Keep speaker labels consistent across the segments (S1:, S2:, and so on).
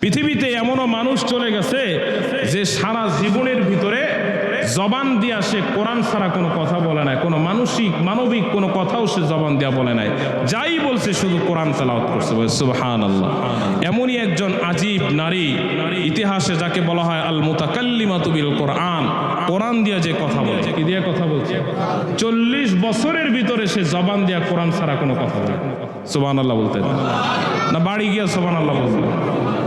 S1: পৃথিবীতে এমনও মানুষ চলে গেছে যে সারা জীবনের ভিতরে জবান দিয়া সে কোরআন ছাড়া কোনো কথা বলে নাই, কোনো মানসিক, মানবিক কোনো কথাও সে জবান দিয়া বলে নাই। যাই বলছে, শুধু কোরআন তেলাওয়াত করছে। সুবহান আল্লাহ এমনই একজন আজীব নারী, ইতিহাসে যাকে বলা হয় আল মুতাকাল্লিমাতু বিল কোরআন কোরআন দিয়া যে কথা বলে। কি দিয়ে কথা বলছে? চল্লিশ বছরের ভিতরে সে জবান দিয়া কোরআন ছাড়া কোনো কথা বলে। সুবহান আল্লাহ বলতে না, বাড়ি গিয়া সুবহান আল্লাহ বলতে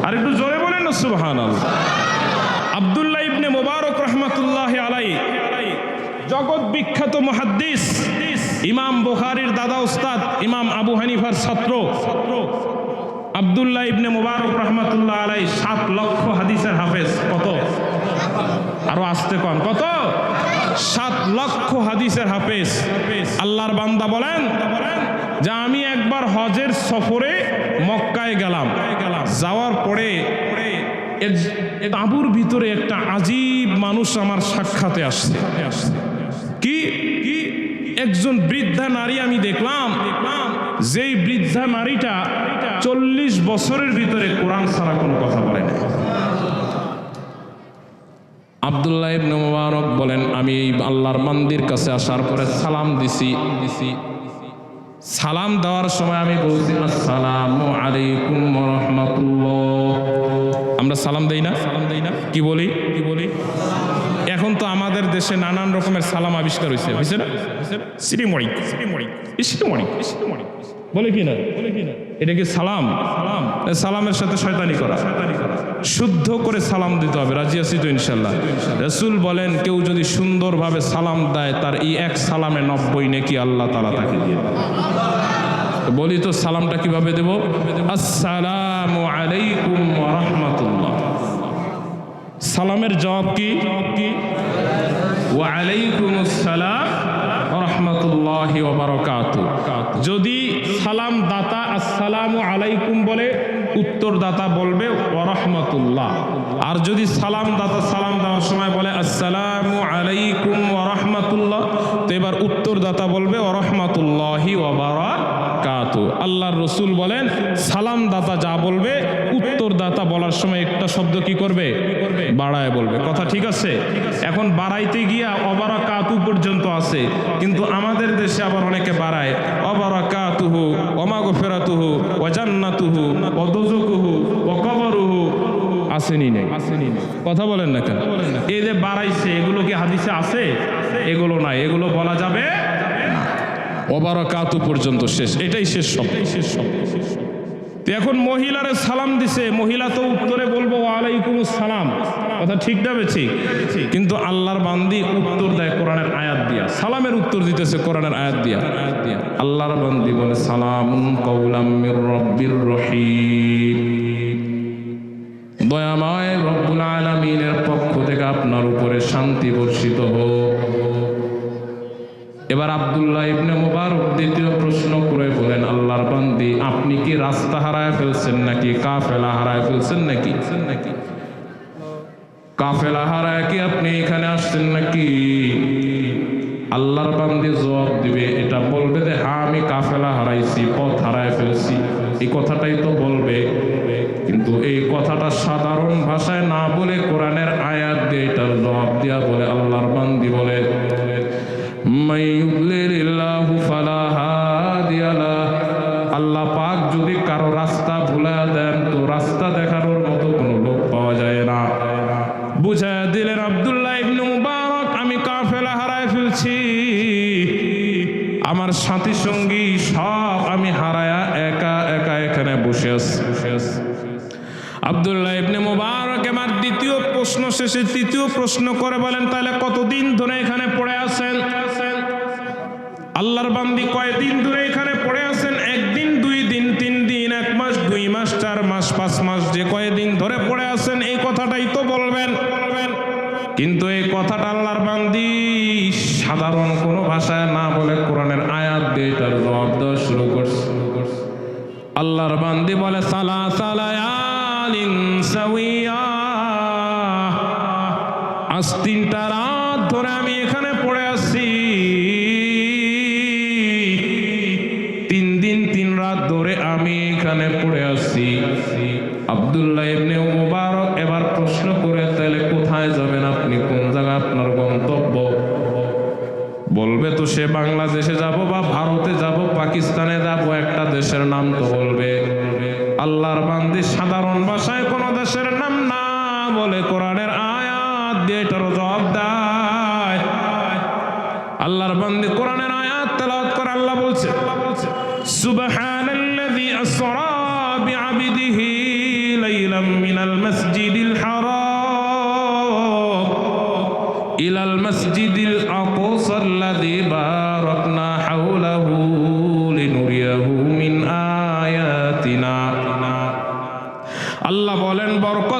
S1: আর একটু জোরে বলেন না সুবহান আল্লাহ আবদুল্লাহ ইবনে মোবারক রহমাতুল্লাহ আলাই জগৎ বিখ্যাত মুহাদ্দিস, ইমাম বুখারীর দাদা উস্তাদ, ইমাম আবু হানিফার ছাত্র। আবদুল্লাহ ইবনে মোবারক রহমাতুল্লাহ আলাই সাত লক্ষ হাদিসের হাফেজ। কত? আরও আসতে কন। কত? সাত লক্ষ হাদিসের হাফেজ। আল্লাহর বান্দা বলেন যে আমি একবার হজের সফরে মক্কায় গেলাম। যাওয়ার পরে তাঁবুর ভিতরে একটা আজীব মানুষ আমার সাক্ষাতে আসছে। কি কি? কি একজন বৃদ্ধা নারী আমি দেখলাম দেখলাম যেই বৃদ্ধা নারীটা চল্লিশ বছরের ভিতরে কোরআন ছাড়া কোনো কথা বলে না আবদুল্লাহ ইবনে মুবারক বলেন, আমি এই আল্লাহর মন্দির কাছে আসার পরে সালাম দিছি। দিছি সালাম দেওয়ার সময় আমি বলছি, আসসালামু আলাইকুম রহমতুল্লাহ। আমরা সালাম দেই না? সালাম দেই না কি বলি কি বলি? এখন তো আমাদের দেশে নানান রকমের সালাম আবিষ্কার হয়েছে বুঝছে না? শ্রীমণি শ্রীমণি শ্রীমণি শ্রীমণি। বলে কি না? বলে কি না? এটা কি সালাম? সালাম। সালামের সাথে শয়তানি করা। শুদ্ধ করে সালাম দিতে হবে, রাজি আছি তো ইনশাল্লাহ রসুল বলেন, কেউ যদি সুন্দরভাবে সালাম দেয়, তার এই এক সালামে নব্বই নেকি আল্লাহ তালা তাকে দিয়ে। বলি তো, সালামটা কীভাবে দেব? আসসালামু আলাইকুম রাহমাতুল্লাহ। সালামের জবাব কি? ওয়া যদি সালাম দাতা আসসালামু আলাইকুম বলে উত্তর দাতা বলবে ওয়া রাহমাতুল্লাহ আর যদি সালাম দাতা সালাম দেওয়ার সময় বলে আসসালামু আলাইকুম ওয়া রাহমাতুল্লাহ তো এবার উত্তর দাতা বলবে ওয়া রাহমাতুল্লাহি ওয়া বারাকাতুহু আল্লাহর রসুল বলেন সালাম দাতা যা বলবে উত্তর দাতা বলার সময় একটা শব্দ কি করবে? বাড়ায় বলবে। কথা ঠিক আছে? এখন বাড়াইতে গিয়া অবারা কাতু পর্যন্ত আছে। কিন্তু আমাদের দেশে আবার অনেকে বাড়ায় অবারা কাতুহু অমাগো ফেরাতুহু অজান্নাতুহু অদজকুহু অকবরুহু আসেনি নেই। কথা বলেন না কেন? এই যে বাড়াইছে, এগুলো কি হাদিসে আছে? এগুলো নাই। এগুলো বলা যাবে অবারকাতু পর্যন্ত শেষ। এটাই শেষ শব্দ শেষ শব্দ এখন মহিলারে সালাম দিছে। মহিলা তো উত্তরে বলব ওয়ালাইকুম সালাম। কথা ঠিক না ঠিক কিন্তু আল্লাহর বান্দি উত্তর দেয় কোরআনের আয়াত দিয়া। সালামের উত্তর দিতেছে কোরআনের আয়াত দিয়া। আয়াত দিয়া আল্লাহর বান্দি বলে, সালাম মির রব্বির রহিম। দয়াময় রব্বুল আলামিনের পক্ষ থেকে আপনার উপরে শান্তি বর্ষিত হোক। এবার আব্দুল্লাহ ইবনে মুবারক দ্বিতীয় প্রশ্ন করে বলেন, আল্লাহর বান্দি, আপনি কি রাস্তা হারায় ফেলছেন নাকি কাফেলা হারায় ফেলছেন নাকি? নাকি কাফেলা হারায় কি আপনি এখানে আসছেন নাকি? আল্লাহর বান্দি জবাব দিবে, এটা বলবে যে হ্যাঁ আমি কাফেলা হারাইছি, পথ হারায় ফেলছি। এই কথাটাই তো বলবে। কিন্তু এই কথাটা সাধারণ ভাষায় না বলে কোরআনের আয়াত দিয়ে এটার জবাব দিয়া বলে আল্লাহর বান্দি বলে। من يضلل الله فلا هادي له আল্লাহ পাক যদি কারো রাস্তা ভুলা দেন তো রাস্তা দেখানোর মতো কোনো লোক পাওয়া যায় না বুঝায় দিলেন আব্দুল্লাহ ইবনে মুবারক আমি কাফেলা হারায় ফেলছি আমার সাথী সঙ্গী সব আমি হারায়া একা একা এখানে বসে আছি বসে আছি আব্দুল্লাহ ইবনে মুবারক আমার দ্বিতীয় প্রশ্ন শেষে তৃতীয় প্রশ্ন করে বলেন তাহলে কতদিন ধরে এখানে পড়ে আছেন আল্লাহর বান্দি কয়দিন ধরে এখানে পড়ে আছেন? একদিন, দুই দিন, তিন দিন, এক মাস, দুই মাস, চার মাস, পাঁচ মাস, যে কয়দিন ধরে পড়ে আছেন, এই কথাটাই তো বলবেন। কিন্তু এই কথাটা আল্লাহর বান্দি সাধারণ কোনো ভাষায় না বলে কোরআনের আয়াত দিয়ে তার জবাব দেওয়া শুরু করছে। আল্লাহর বান্দি বলে, সালা সাউইয়া আজ তিনটা রাত ধরে আমি এখানে আবদুল্লাহ ইবনে মুবারক এবার প্রশ্ন করে, তাহলে কোথায় যাবেন আপনি? কোন জায়গা আপনার গন্তব্য? বলবে, তো সে বাংলাদেশে যাব বা ভারতে যাব, পাকিস্তানে যাব, একটা দেশের নাম তো বলবে। আল্লাহর বান্দি সাধারণ ভাষায় কোন দেশের নাম না বলে কোরআনের আয়াত দিয়ে এটার জবাব দেয়। আল্লাহর বান্দি কোরআনের আয়াত তেলাওয়াত করে আল্লাহ বলছে, সুবহানাল্লাযী আসরা قليلا من المسجد الحرام إلى المسجد الأقصى الذي باركنا حوله لنريه من آياتنا الله বলেন বরকত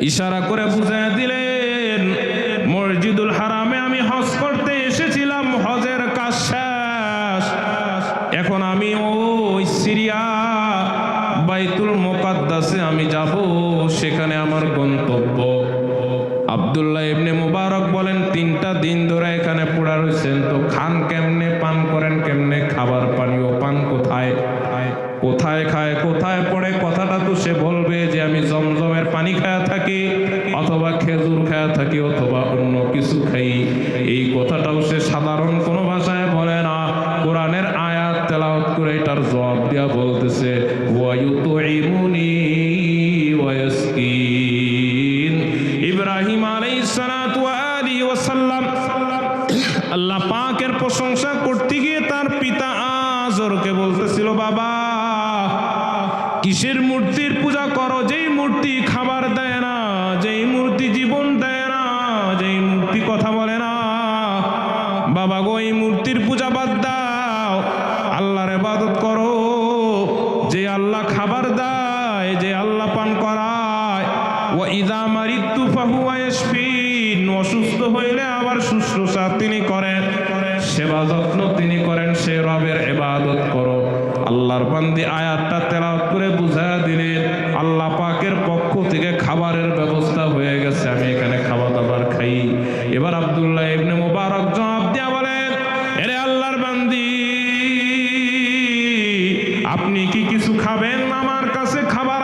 S1: Ishara kore fuze. ইব্রাহিম আলাই ওয়াসাল্লাম আল্লাহ পাকের প্রশংসা করতে গিয়ে তার পিতা আজরকে বলতেছিল, বাবা, কিসের মূর্তির পূজা করো? যেই মূর্তি খাবার দেয় না আপনি কি কিছু খাবেন? আমার কাছে খাবার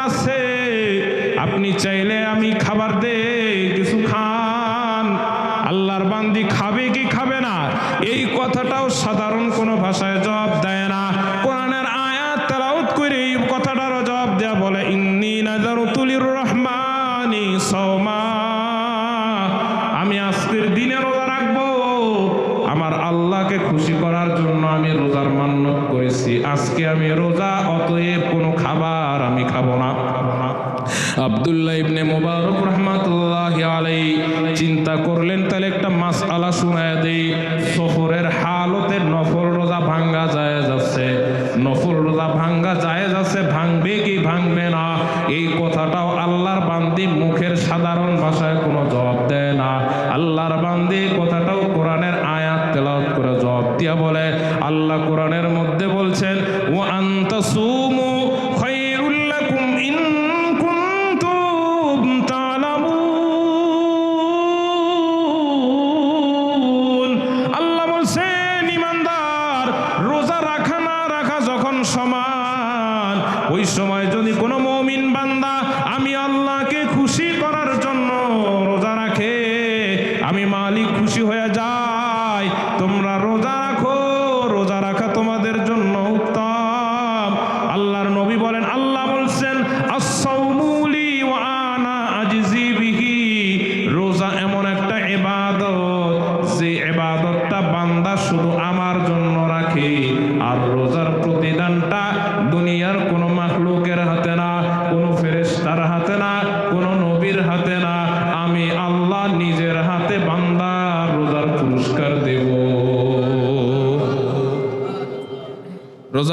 S1: বান্দি মুখের সাধারণ ভাষায় কোনো জবাব দেয় না। আল্লাহর বান্দি কথাটাও কোরআনের আয়াত তেলাওয়াত করে জবাব দিয়া বলে। আল্লাহ কোরআনের মধ্যে বলছেন ও আন্তসু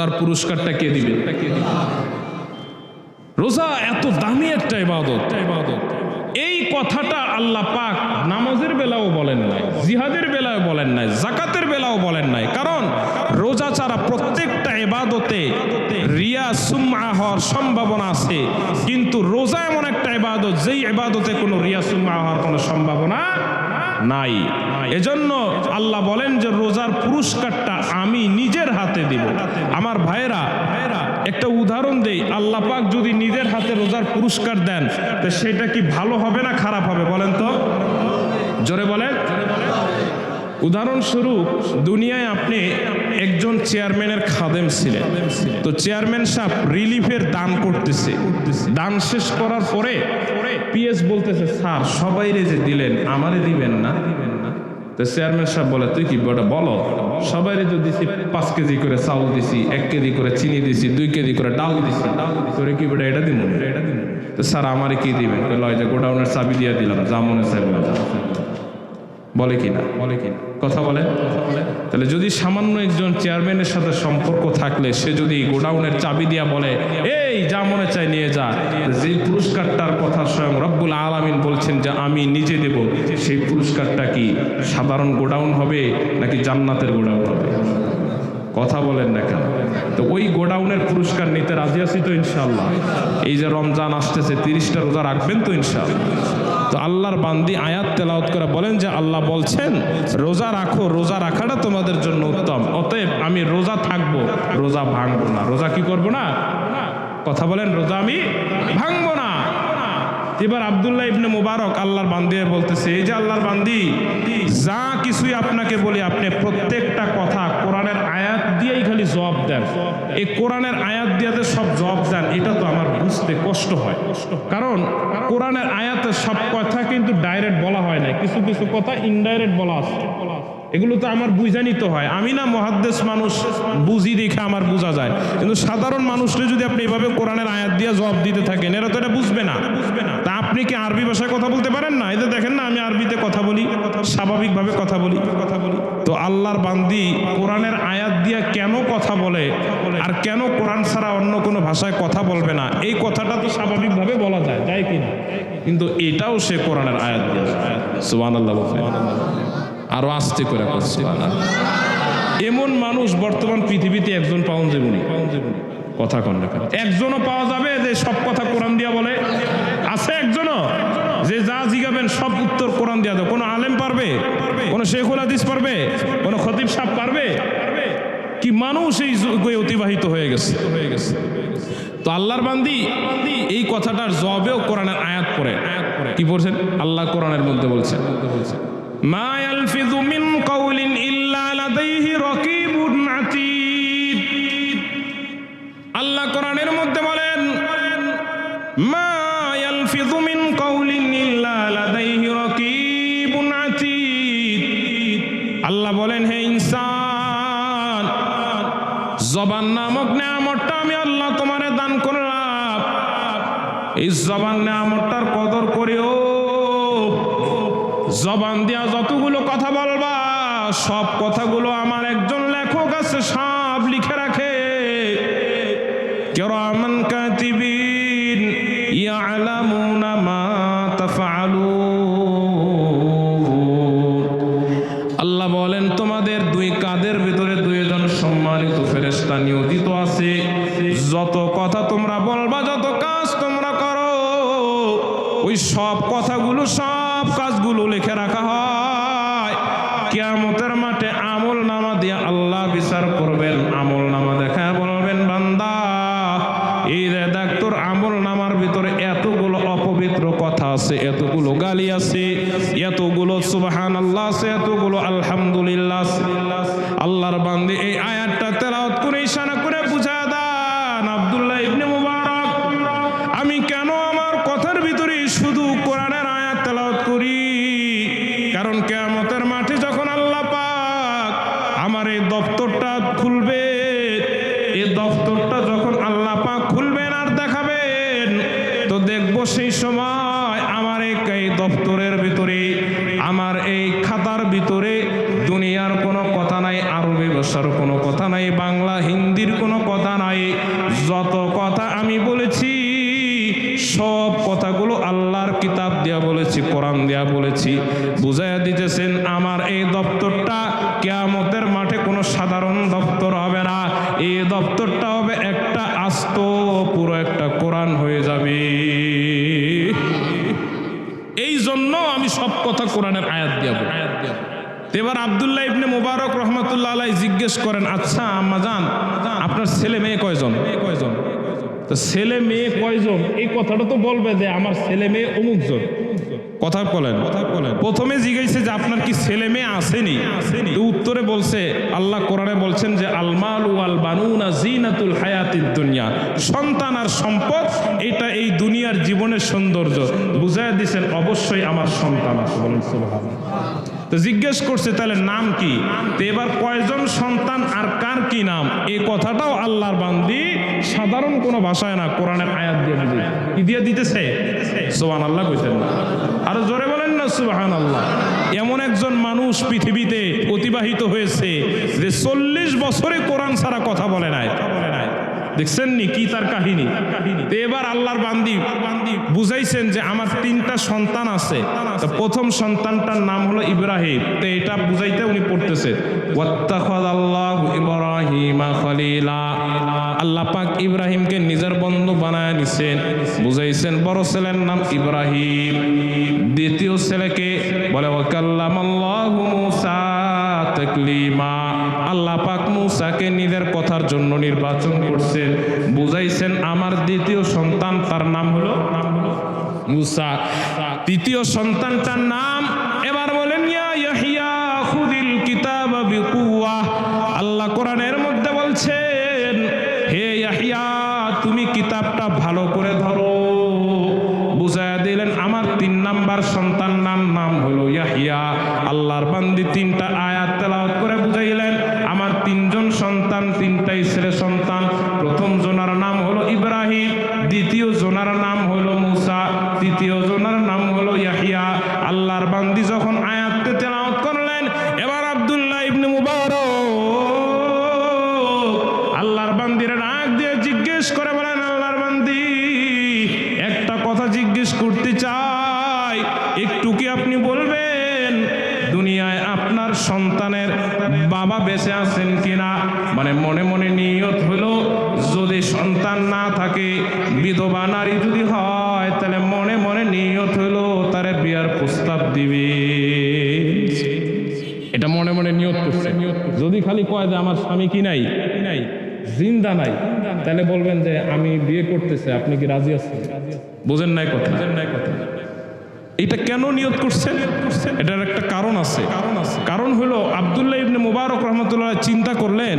S1: রোজার পুরস্কারটা কে দিবে? রোজা এত দামি একটা ইবাদত। ইবাদত এই কথাটা আল্লাহ পাক নামাজের বেলাও বলেন নাই, জিহাদের বেলাও বলেন নাই জাকাতের বেলাও বলেন নাই। কারণ রোজা ছাড়া প্রত্যেকটা এবাদতে রিয়া সুম্মা হওয়ার সম্ভাবনা আছে। কিন্তু রোজা এমন একটা এবাদত যেই এবাদতে কোনো রিয়া সুম্মা হওয়ার কোনো সম্ভাবনা নাই। এজন্য আল্লাহ বলেন যে রোজার পুরস্কার আমি নিজের হাতে দিব। আমার ভাইরা একটা উদাহরণ দেই। আল্লাহ পাক যদি নিজের হাতে রোজার পুরস্কার দেন, তো সেটা কি ভালো হবে না খারাপ হবে বলেন তো? জোরে বলেন। উদাহরণস্বরূপ দুনিয়ায় আপনি একজন চেয়ারম্যানের খাদেম ছিলেন। তো চেয়ারম্যান সাহেব রিলিফের দান করতেছে। দান শেষ করার পরে পিএস বলতেছে, স্যার সবাই যে দিলেন, আমারে দিবেন না দিবেন না। তো চেয়ারম্যান সাহেব বলে, তুই কি ওটা বলো সবাই তো দিছি পাঁচ কেজি করে চাউল দিছি, এক কেজি করে চিনি দিছি, দুই কেজি করে ডাল দিছি। তোরে কি বেটা এটা দিব এটা দিব তো স্যার আমারে কি দিবেন? লয়, যে গোডাউনের চাবি দিয়ে দিলাম, যা মনে। বলে কিনা বলে কিনা কথা বলে? তাহলে যদি সামান্য একজন চেয়ারম্যানের সাথে সম্পর্ক থাকলে, সে যদি গোডাউনের চাবি দিয়া বলে, এই, যা মনে চাই নিয়ে যা। যে পুরস্কারটার কথা স্বয়ং রব্বুল আলামিন বলছেন যে, আমি নিজে দেব। সেই পুরস্কারটা কি সাধারণ গোডাউন হবে নাকি জান্নাতের গোডাউন হবে? কথা বলেন না কেন? তো ওই গোডাউনের পুরস্কার নিতে রাজি আছি তো ইনশাল্লাহ এই যে রমজান আসতেছে, তিরিশটা রোজা রাখবেন তো ইনশাল্লাহ তো আল্লাহর বান্দি আয়াত তেলাওত করে বলেন যে আল্লাহ বলছেন, রোজা রাখো, রোজা রাখাটা তোমাদের জন্য উত্তম। অতএব আমি রোজা থাকব, রোজা ভাঙবো না। রোজা কি করব না? কথা বলেন, রোজা আমি ভাঙবো না। এবার আব্দুল্লাহ ইবনে মুবারক আল্লাহর বান্দি বলতেছে, এই যে আল্লাহর বান্দি, যা কিছুই আপনাকে বলি, আপনি প্রত্যেকটা কথা খালি জবাব দেন। এই কোরআনের আয়াত দিয়ে সব জবাব দেন, এটা তো আমার বুঝতে কষ্ট হয়। কারণ কোরআনের আয়াতের সব কথা কিন্তু ডাইরেক্ট বলা হয় না কিছু কিছু কথা ইনডাইরেক্ট বলা আছে। এগুলো তো আমার বুঝা নিতে হয়। আমি না মহাদ্দেশ মানুষ, বুঝি দেখে আমার বোঝা যায়। কিন্তু সাধারণ মানুষকে যদি আপনি এভাবে কোরআনের আয়াত দিয়ে জবাব দিতে থাকেন, এরা তো এটা বুঝবে না। বুঝবে না তা আপনি কি আরবি ভাষায় কথা বলতে পারেন না? এদের দেখেন না, আমি আরবিতে কথা বলি, স্বাভাবিকভাবে কথা বলি। কথা বলি তো আল্লাহর বান্দি কোরআনের আয়াত দিয়ে কেন কথা বলে? আর কেন কোরআন ছাড়া অন্য কোনো ভাষায় কথা বলবে না? এই কথাটা তো স্বাভাবিকভাবে বলা যায় যায় কি না কিন্তু এটাও সে কোরআনের আয়াত দিয়ে। সুবান আল্লাহ আরও আস্তে করে করছে। এমন মানুষ বর্তমান পৃথিবীতে একজন পাওয়া যাবেনি কথা কন? একজনও পাওয়া যাবে যে সব কথা কোরআন দিয়া বলে। আছে একজনও যে যা জিগাবেন সব উত্তর কোরআন দিয়া দাও কোনো আলেম পারবে? কোনো শেখুল হাদিস পারবে? কোনো খতিব সাহ পারবে? কি মানুষ এই যুগে অতিবাহিত হয়ে গেছে হয়ে গেছে। তো আল্লাহর বান্দি এই কথাটার জবাবেও কোরআনের আয়াত পড়ে। কি পড়ছেন? আল্লাহ কোরআনের মধ্যে বলছেন। মা ইয়ালফিযু মিন কাউলিন সম্মানিত ফেরেশতা নিয়োজিত আছে। যত কথা তোমরা বলবা, যত কাজ তোমরা করো, ওই সব কথাগুলো, সব কাজগুলো লিখে রাখা হয়। কিয়ামতের মাঠে আমল নামা দিয়ে আল্লাহ বিচার করবেন, আমল নামা দেখা বলবেন, বান্দা, এই রে দেখ, তোর আমল নামার ভিতরে এতগুলো অপবিত্র কথা আছে সময় আমার এই দপ্তরের ভিতরে, আমার এই খাতার ভিতরে দুনিয়ার কোনো কথা নাই, আরবি ভাষার কোনো কথা নাই, বাংলা, হিন্দির কোনো কথা নাই। যত কথা আমি বলেছি, সব কথাগুলো আল্লাহর কিতাব দেয়া বলেছি, কোরআন দেয়া বলেছি। বুঝাইয়া দিতেছেন, আমার এই দপ্তরটা কেয়ামতের মাঠে কোনো সাধারণ দপ্তর হবে না। এই দপ্তরটা হবে একটা আস্ত, পুরো একটা কোরআন হয়ে যাবে। সব আয়াত কোরআনের আয়াত দিয়া। এবার আব্দুল্লাহ ইবনে মুবারক রহমতুল্লাহ আলাই জিজ্ঞেস করেন আচ্ছা আম্মা জান, আপনার ছেলে মেয়ে কয়জন মেয়ে কয়জন? তো ছেলে মেয়ে কয়জন? এই কথাটা তো বলবে যে আমার ছেলে মেয়ে অমুকজন। কথা বলেন। কথা বলেন প্রথমে জিজ্ঞাসা যে আপনার কি ছেলে মেয়ে আসেনি? উত্তরে বলছে, আল্লাহ কোরআনে বলছেন যে, আলমাল ওয়াল বানুনা জিনাতুল হায়াতিদ দুনিয়া। সন্তান আর সম্পদ, এটা এই দুনিয়ার জীবনের সৌন্দর্য। বুঝাই দিছেন, অবশ্যই আমার সন্তান আছে বলেন, সুবহানাল্লাহ। তো জিজ্ঞেস করছে, তাহলে নাম কি? তো এবার কয়জন সন্তান আর কার কি নাম? এই কথাটাও আল্লাহর বান্দি সাধারণ কোনো ভাষায় না, কোরআনের আয়াত দিয়ে বুঝে কি দিয়ে দিতেছে? সোহান আল্লাহ কইছেন। না আরও জোরে বলেন না সুবাহান আল্লাহ এমন একজন মানুষ পৃথিবীতে অতিবাহিত হয়েছে যে চল্লিশ বছরে কোরআন ছাড়া কথা বলে নাই। দেখছেন কি তার কাহিনী? এবার আল্লাহর বান্দি বুঝাইছেন যে আমার তিনটা সন্তান আছে। প্রথম সন্তানটার নাম হলো ইব্রাহিম। তো এটা বুঝাইতে উনি পড়তেছে। আল্লাহ পাক ইব্রাহিমকে নিজের বন্ধু বানায় নিছেন। বুঝাইছেন, বড় ছেলের নাম ইব্রাহিম। দ্বিতীয় ছেলেকে বলে তাকলিমা আল্লাহ মুসাকে নিজের কথার জন্য নির্বাচন করছেন বুঝাইছেন, আমার দ্বিতীয় সন্তান, তার নাম হলো মুসা। তৃতীয় সন্তানটার নাম কয় যে আমার স্বামী কি নাই নাই? জিন্দা নাই। তাহলে বলবেন যে আমি বিয়ে করতেছে আপনি কি রাজি আছেন? বোঝেন নাই কথা। বোঝেন নাই কথা। এটা কেন নিয়ত করছেন? এটার একটা কারণ আছে। কারণ হলো আব্দুল্লাহ ইবনে মুবারক রহমতুল্লাহ চিন্তা করলেন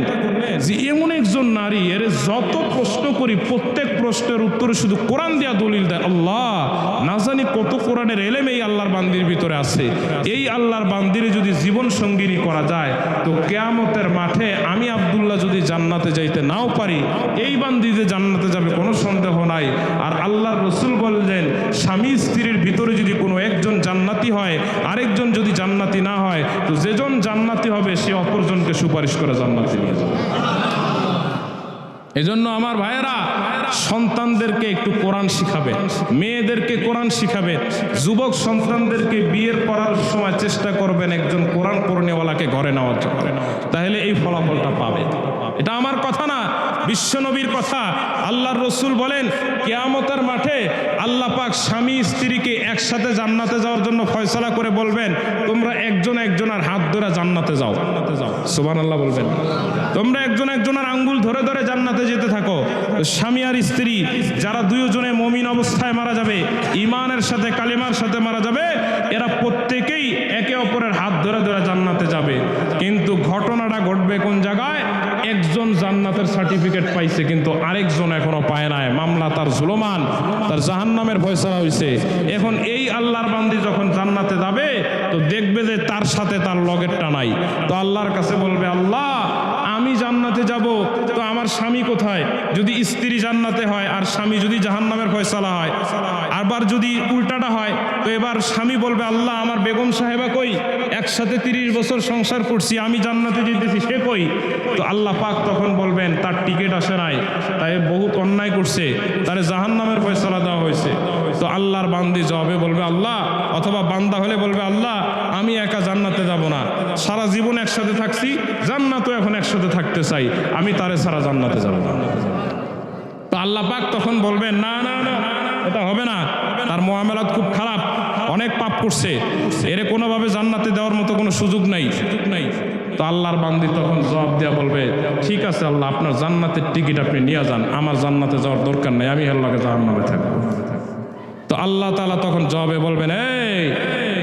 S1: যে এমন একজন নারী, এর যত প্রশ্ন করি, প্রত্যেক প্রশ্নের উত্তরে শুধু কোরআন দেয়া দলিল দেয়। আল্লাহ, না জানি কত কোরআনের এলেম এই আল্লাহর বান্দির ভিতরে আছে। এই আল্লাহর বান্দিরে যদি জীবন সঙ্গিনী করা যায়, তো কেয়ামতের মাঠে আমি আব্দুল্লাহ যদি জান্নাতে যাইতে নাও পারি, এই বান্দি যে জান্নাতে যাবে কোনো সন্দেহ নাই। আর আল্লাহর রসুল বললেন, স্বামী স্ত্রীর ভিতরে যদি কোনো একজন জান্নাতি হয়, আরেকজন যদি জান্নাতি না হয়, তো যেজন জান্নাতি হবে, সে অপরজনকে সুপারিশ করে জান্নাতি নিয়ে যাবে। এজন্য আমার ভাইয়েরা, সন্তানদেরকে একটু কোরআন শিখাবে, মেয়েদেরকে কোরআন শিখাবে, যুবক সন্তানদেরকে বিয়ের করার সময় চেষ্টা করবেন একজন কোরআন পড়নেওয়ালাকে ঘরে নেওয়ার জন্য। তাহলে এই ফলাফলটা পাবে। এটা আমার কথা না বিশ্বনবীর কথা। আল্লাহর রসুল বলেন, কেয়ামতের মাঠে আল্লাহ পাক স্বামী স্ত্রীকে একসাথে জান্নাতে যাওয়ার জন্য ফয়সলা করে বলবেন, তোমরা একজন একজনের হাত ধরে জান্নাতে যাও। জান্নাতে যাও। সুবান আল্লাহ বলবেন। তোমরা একজন একজনের আঙ্গুল ধরে ধরে জান্নাতে যেতে থাকো। স্বামী আর স্ত্রী, যারা দুইজনে মমিন অবস্থায় মারা যাবে ইমানের সাথে কালিমার সাথে মারা যাবে, এরা প্রত্যেকেই একে অপরের হাত ধরে ধরে জান্নাতে যাবে। কিন্তু ঘটনাটা ঘটবে কোন জায়গায়? একজন জান্নাতের সার্টিফিকেট পাইছে, কিন্তু আরেকজন এখনও পায় নাই। মামলা তার জুলমান, তার জাহান্নামের ফয়সলা হয়েছে এখন এই আল্লাহর বান্দি যখন জান্নাতে যাবে, তো দেখবে যে তার সাথে তার লগেরটা নাই। তো আল্লাহর কাছে বলবে, আল্লাহ, আমি জান্নাতে যাব। তো আমার
S2: স্বামী কোথায়? যদি স্ত্রী জান্নাতে হয়, আর স্বামী যদি জাহান্নামের ফয়সালা হয়, আবার যদি উল্টাটা হয়, তো এবার স্বামী বলবে, আল্লাহ, আমার বেগম সাহেবা কই? একসাথে তিরিশ বছর সংসার করছি, আমি জান্নাতে যেতেছি, সে কই? তো আল্লাহ পাক তখন বলবেন, তার টিকিট আসে নাই। তাই বহুত অন্যায় করছে, তার জাহান্নামের ফয়সালা দেওয়া হয়েছে। তো আল্লাহর বান্দি জবাবে বলবে, আল্লাহ, অথবা বান্দা হলে বলবে, আল্লাহ, আমি একা জান্নাতে যাব না। সারা জীবন একসাথে থাকছি, জান্নাতও এখন একসাথে থাকতে চাই। আমি তারে সারা জান্নাতে যাব। তো আল্লাহ পাক তখন বলবেন, না না না, এটা হবে না। তার মোয়ামেলাত খুব খারাপ। অনেক পাপ করছে। এরে কোনোভাবে জান্নাতে দেওয়ার মতো কোনো সুযোগ নাই। সুযোগ নাই তো আল্লাহর বান্দি তখন জবাব দেওয়া বলবে, ঠিক আছে আল্লাহ, আপনার জান্নাতের টিকিট আপনি নিয়ে যান। আমার জান্নাতে যাওয়ার দরকার নেই। আমি আল্লাহকে জাহান্নামে থাকব। তো আল্লাহ তাআলা তখন জবাবে বলবেন, এই,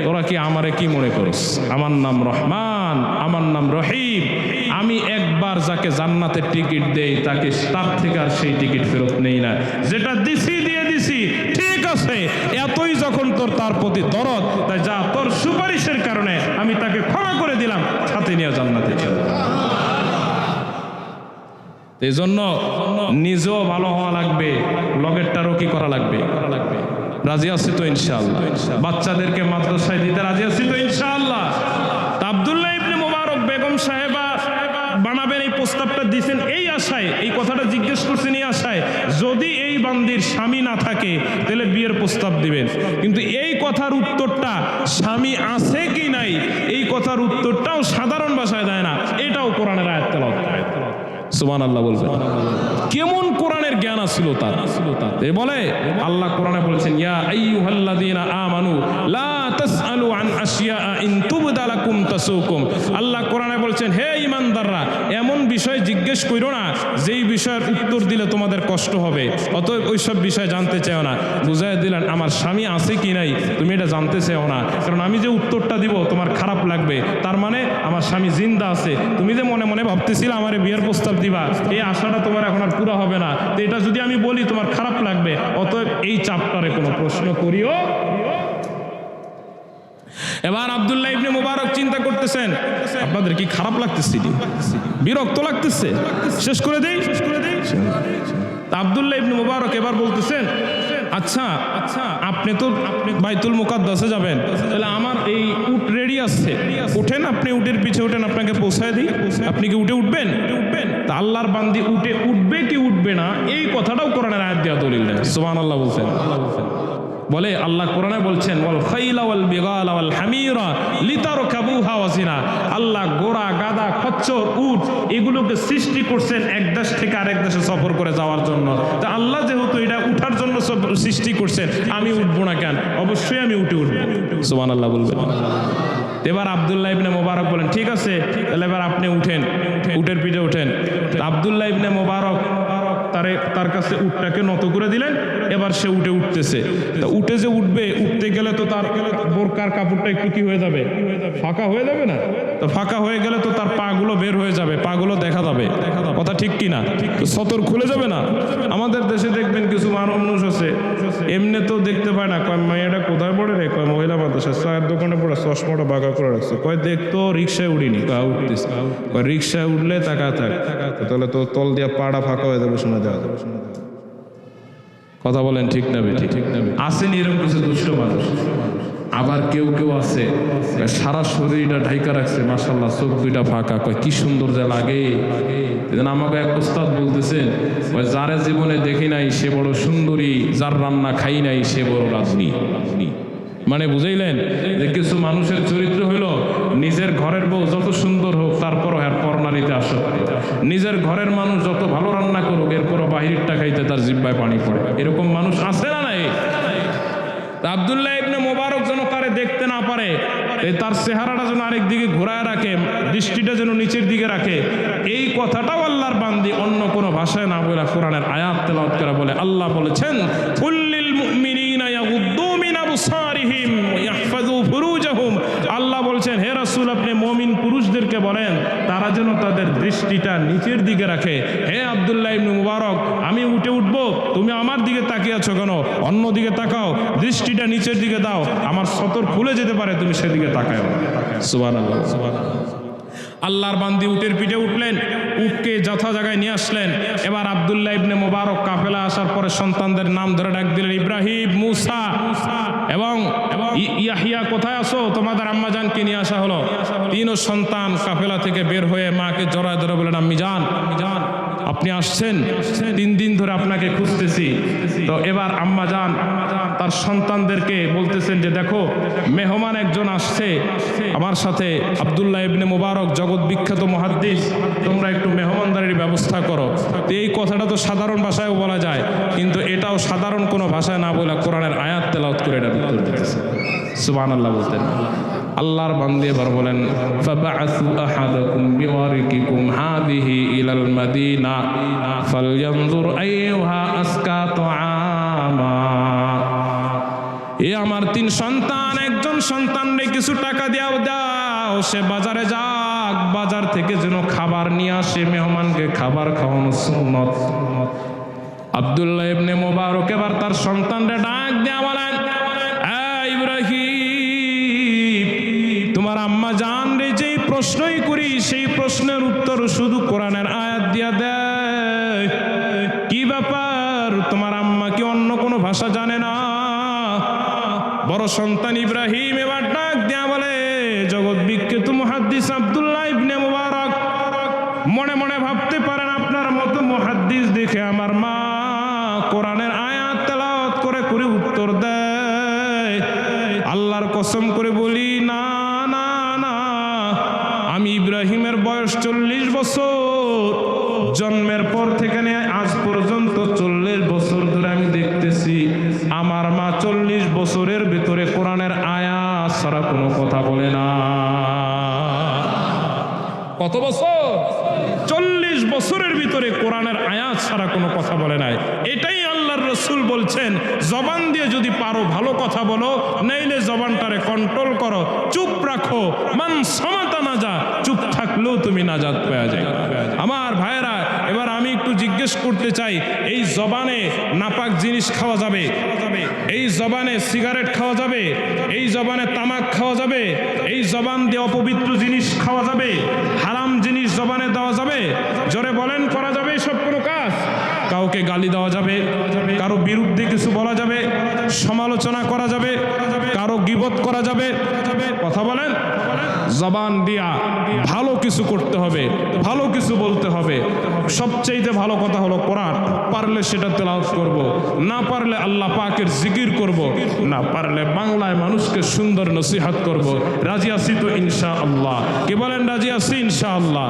S2: তোরা কি আমারে কি মনে করিস? আমার নাম রহমান, আমার নাম রহিম। আমি একবার যাকে জান্নাতের টিকিট দেই, তাকে তার থেকে আর সেই টিকিট ফেরত নেই না। যেটা দিছি, দিয়ে দিছি, ঠিক আছে। এতই যখন তোর তার প্রতি দরদ, তাই যা তোর সুপারিশের কারণে আমি তাকে ক্ষমা করে দিলাম সাথে নিয়ে জান্নাতে চলে এই জন্য নিজেও ভালো হওয়া লাগবে, লগেরটারও কি করা লাগবে? করা লাগবে রাজি আছি তো ইনশাআল্লাহ। বাচ্চাদেরকে মাদ্রাসায় দিতে রাজি আছি তো ইনশাআল্লাহ। আব্দুল্লাহ ইবনে মোবারক বেগম সাহেবা বানাবেন এই প্রস্তাবটা দিয়েছেন এই আশায়, এই কথাটা জিজ্ঞেস করছেন এই আশায়। যদি এই বান্দির স্বামী না থাকে, তাহলে বিয়ের প্রস্তাব দিবেন। কিন্তু এই কথার উত্তরটা স্বামী আছে কি নাই, এই কথার উত্তরটাও সাধারণ ভাষায় দেয় না। এটাও কোরআনের আয়াত সুবহান আল্লাহ বলবেন কেমন কোরআনের জ্ঞান ছিল তার? এ বলে আল্লাহ কোরআনে বলেছেন ইয়া আইয়ুহাল্লাযীনা আমানু লা তাসআলু আন আশিয়া ইন তুবদা লাকুম তাসুকুম আল্লাহ কোরআনে বলছেন হে এমন বিষয় জিজ্ঞেস কইরো না যেই বিষয়ের উত্তর দিলে তোমাদের কষ্ট হবে। অতএব ওইসব বিষয় জানতে চাও না। বুঝাই দিলেন আমার স্বামী আছে কি নাই? তুমি এটা জানতে চাও না। কারণ আমি যে উত্তরটা দিব তোমার খারাপ লাগবে। তার মানে আমার স্বামী জিন্দা আছে। তুমি যে মনে মনে ভাবতেছিলে আমার বিয়ের প্রস্তাব দিবা এই আশাটা তোমার এখন আর পুরো হবে না। তো এটা যদি আমি বলি, তোমার খারাপ লাগবে। অতএব এই চাপটারে কোনো প্রশ্ন করিও। এবার আবদুল্লাহ ইবনে মুবারক চিন্তা করতেছেন, আপনাদের কি খারাপ লাগতেছে বিরক্ত লাগতেছে? শেষ করে দেই। শেষ করে দেই। আব্দুল্লাহ ইবনে মুবারক এবার বলতেছেন আচ্ছা আচ্ছা আপনি তো বাইতুল মুকাদ্দাসে যাবেন। তাহলে আমার এই উট রেডি আছে উঠেন, আপনি উটের পিছে উঠেন, আপনাকে পৌঁছায় দিই। আপনি কি উঠে উঠবেন? উঠবেন তা আল্লাহর বান্দি উঠে উঠবে কি উঠবে না, এই কথাটাও কোরআনের আয়াত দেওয়া দলিল দেন সুবহানাল্লাহ বলছেন। আল্লাহ বলছেন বলে আল্লাহ কোরআনে বলছেন, ওয়াল খাইলা ওয়াল বিগালা ওয়াল হামিরা আল্লাহ গোড়া গাদা খচ্চর উট এগুলোকে সৃষ্টি করছেন এক দেশ থেকে আরেক দেশে সফর করে যাওয়ার জন্য। তা আল্লাহ যেহেতু এটা উঠার জন্য সৃষ্টি করছেন আমি উঠবো না কেন? অবশ্যই আমি উঠে উঠবো। সুবহানাল্লাহ বলবেন। এবার আব্দুল্লাহ ইবনে মোবারক বলেন ঠিক আছে তাহলে এবার আপনি উঠেন। উটের পিঠে উঠেন। আব্দুল্লাহ ইবনে মোবারক তারে তার কাছে উটটাকে নত করে দিলেন। এবার সে উঠে উঠতেছে। তা উঠে যে উঠবে, উঠতে গেলে তো তার বোরকার কাপড়টা একটু কি হয়ে যাবে। ফাঁকা হয়ে যাবে না? তো ফাঁকা হয়ে গেলে তো তার পাগুলো বের হয়ে যাবে, পাগুলো দেখা যাবে। কথা ঠিক কি না? সতর খুলে যাবে না? আমাদের দেশে দেখবেন কিছু মানুষ আছে, এমনি তো দেখতে পায় না, কয় মেয়েটা কোথায় পড়ে রে? কয়, মহিলা মাদ্রাসা চায়ের দোকানে পড়ে, চশমাটা বাঁকা করে রাখছে। কয় দেখতো রিক্সায় উড়িনি। কয় উঠতেছে কয়, রিক্সায় উঠলে টাকা থাক। তাহলে তো তল দিয়া পাড়া ফাঁকা হয়ে যাবে, শোনা যাওয়া যাবে। শোনা কথা বলেন ঠিক না বেঠি ঠিক না আসেনি এরকম কিছু দুষ্ট মানুষ। আবার কেউ কেউ আছে সারা শরীরটা ঢাইকা রাখছে মাসাল্লাহ চোখ দুইটা ফাঁকা। কয়, কি সুন্দর যে লাগে। আমাকে এক উস্তাদ বলতেছেন যারা জীবনে দেখি নাই সে বড় সুন্দরী, যার রান্না খাই নাই সে বড় রাজনী মানে বুঝাইলেন যে কিছু মানুষের চরিত্র হইল নিজের ঘরের বউ যত সুন্দর হোক, তারপরও এর পরনারীতে আসক্ত নিজের ঘরের মানুষ যত ভালো রান্না করুক, এরপরও বাহিরটা খাইতে তার জিব্বায় পানি পড়ে। এরকম মানুষ আছে না নাই? আব্দুল্লাহ ইবনে মোবারক যেন তারে দেখতে না পারে তার চেহারাটা যেন আরেক দিকে ঘোরায় রাখে, দৃষ্টিটা যেন নিচের দিকে রাখে, এই কথাটাও আল্লাহর বান্দি অন্য কোনো ভাষায় না বলে কোরআনের আয়াত তেলাওয়াত করে বলে, আল্লাহ বলেছেন, কুল্লিল মুমিনিনা ইয়াগুদ্দু মিন আবসারিহিম ওয়া ইয়াহফাযু ফুরুজাহুম আল্লাহ বলছেন হে রাসূল আপনি মুমিন পুরুষদেরকে বলেন তারা যেন তাদের দৃষ্টিটা নিচের দিকে রাখে। হে আব্দুল্লাহ ইবনে মুবারক আমি উঠে উঠব তুমি আমার দিকে তাকিয়ে আছো কেন? অন্য দিকে তাকাও দৃষ্টিটা নিচের দিকে দাও। আমার সতর খুলে যেতে পারে তুমি সেদিকে তাকাও সুবহানাল্লাহ সুবহানাল্লাহ। আল্লাহর বান্দি উটের পিঠে উঠলেন উটকে যথা জায়গায় নিয়ে আসলেন। এবার আব্দুল্লাহ ইবনে মোবারক কাফেলা আসার পরে সন্তানদের নাম ধরে ডাক দিলেন ইব্রাহিম মুসা। এবং ইয়াহিয়া, কোথায় আসো তোমাদের আম্মাজানকে নিয়ে আসা হলো। তিনও সন্তান কাফেলা থেকে বের হয়ে মাকে জড়ায় ধরে বলেন আম্মি যান যান আপনি আসছেন, তিন দিন ধরে আপনাকে খুঁজতেছি। তো এবার আম্মা যান, তার সন্তানদেরকে বলতেছেন যে, দেখো, মেহমান একজন আসছে। আমার সাথে আব্দুল্লাহ ইবনে মুবারক, জগৎ বিখ্যাত মহাদ্দিস, তোমরা একটু মেহমানদারির ব্যবস্থা করো। তো এই কথাটা তো সাধারণ ভাষায়ও বলা যায়, কিন্তু এটাও সাধারণ কোনো ভাষায় না বলে কোরআনের আয়াত তেলাওয়াত করে এটা উত্তর দিতেছে। সুবহান আল্লাহ বলতেন। আল্লাহর বান্দি এবার বলেন, ফাবাআসু আহাদাকুম বিওয়ারিকিকুম হাদিহি ইলাল মাদিনা ফালয়ানজুর আইয়ুহা আসকা তুআমা। এ আমার তিন সন্তান, একজন সন্তানরে কিছু টাকা দিয়াও দাও, সে বাজারে যাক, বাজার থেকে যেন খাবার নিয়ে আসে, মেহমানকে খাবার খাওয়ানো সুন্নত। আব্দুল্লাহ ইবনে মোবারক এবার তার সন্তানরে ডাক দেয়া বলেন প্রশ্নই করি, সেই প্রশ্নের উত্তর শুধু কোরআনের আয়াত দিয়া দেয়। কি ব্যাপার? তোমার আম্মা কি অন্য কোনো ভাষা জানে না? বড় সন্তান ইব্রাহিম এবার ডাক দেয়া বলে, জগৎ বিখ্যাত মুহাদ্দিস আব্দুল্লাহ ইবনে মুবারক। মনে মনে ভাবতে পারেন আপনার মতো মুহাদ্দিস দেখে আমার মা কোরআনের আয়াত তেলাওয়াত করে করে উত্তর দেয়। আল্লাহর কসম করে বলি, না না বয়স চল্লিশ বছর। জন্মের পর থেকে নিয়ে আজ পর্যন্ত চল্লিশ বছর ধরে আমি দেখতেছি, আমার মা চল্লিশ বছরের ভিতরে কোরআনের আয়াত ছাড়া কোনো কথা বলে না। কত বছর? চল্লিশ বছরের ভিতরে কোরআনের আয়াত ছাড়া কোনো কথা বলে নাই। এটাই রসুল বলছেন, জবান দিয়ে যদি পারো ভালো কথা বলো, নাইলে জবানটারে কন্ট্রোল করো, চুপ রাখো, মান সমাতা না যা চুপ থাকলেও তুমি নাজাত পেয়ে যায়। আমার ভাইয়েরা, এবার আমি একটু জিজ্ঞেস করতে চাই, এই জবানে নাপাক জিনিস খাওয়া যাবে? এই জবানে সিগারেট খাওয়া যাবে? এই জবানে তামাক খাওয়া যাবে? এই জবান দিয়ে অপবিত্র জিনিস খাওয়া যাবে? হারাম জিনিস জবানে দেওয়া যাবে? জোরে বলেন, করা যাবে সব কাউকে গালি দেওয়া যাবে, কারও বিরুদ্ধে কিছু বলা যাবে, সমালোচনা করা যাবে, কারও গিবত করা যাবে। কথা বলেন? জবান দিয়া ভালো কিছু করতে হবে, ভালো কিছু বলতে হবে। সবচাইতে ভালো কথা হলো কোরআন, পারলে সেটা তেলাওয়াত করব, না পারলে আল্লাহ পাকের জিকির করব, না পারলে বাংলায় মানুষকে সুন্দর নসিহাত করব। রাজি আছি তো ইনশা আল্লাহ কে বলেন রাজি আছি ইনশা আল্লাহ